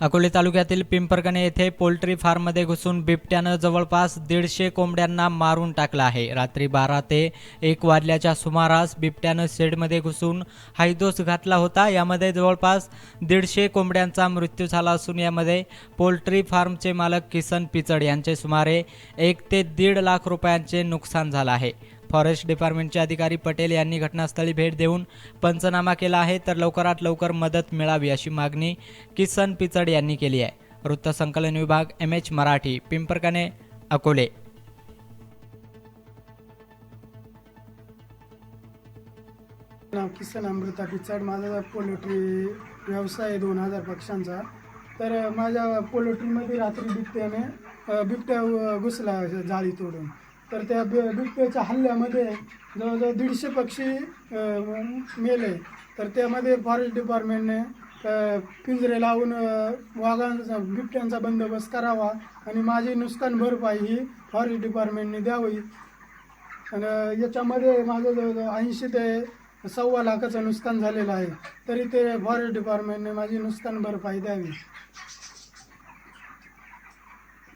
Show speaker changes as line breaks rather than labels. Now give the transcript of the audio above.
अकोले तालुक्यातील पिंपरकणे येथे पोल्ट्री फार्ममध्ये घुसून बिबट्यानं जवळपास दीडशे कोंबड्यांना मारून टाकलं आहे. रात्री बारा ते एक वाजल्याच्या सुमारास बिबट्यानं शेडमध्ये घुसून हायदोस घातला होता. यामध्ये जवळपास दीडशे कोंबड्यांचा मृत्यू झाला असून यामध्ये पोल्ट्री फार्मचे मालक किसन पिचड यांचे सुमारे एक ते दीड लाख रुपयांचे नुकसान झालं आहे. फॉरेस्ट डिपार्टमेंटचे अधिकारी पटेल यांनी घटनास्थळी भेट देऊन पंचनामा केला आहे तर लवकरात लवकर मदत मिळावी अशी मागणी किसन पिचड यांनी केली आहे. वृत्तसंकलन विभाग एम एच मराठी पिंपरकाने अकोले.
नाव किसन अमृता पिचड माझा पोल्ट्री व्यवसाय आहे दोन हजार पक्ष्यांचा तर माझ्या पोल्ट्रीमध्ये रात्री बिबट्याने बिबट्या घुसला जाळी तोडून. तर त्या बि बिबट्याच्या हल्ल्यामध्ये जवळजवळ दीडशे पक्षी मेले. तर त्यामध्ये फॉरेस्ट डिपार्टमेंटने पिंजरे लावून वाघांचा बिबट्यांचा बंदोबस्त करावा आणि माझी नुकसान भरपाई ही फॉरेस्ट डिपार्टमेंटने द्यावी. आणि याच्यामध्ये माझं जवळजवळ ऐंशी ते सव्वा लाखाचं नुकसान झालेलं आहे. तरी ते फॉरेस्ट डिपार्टमेंटने माझी नुकसान भरपाई द्यावी.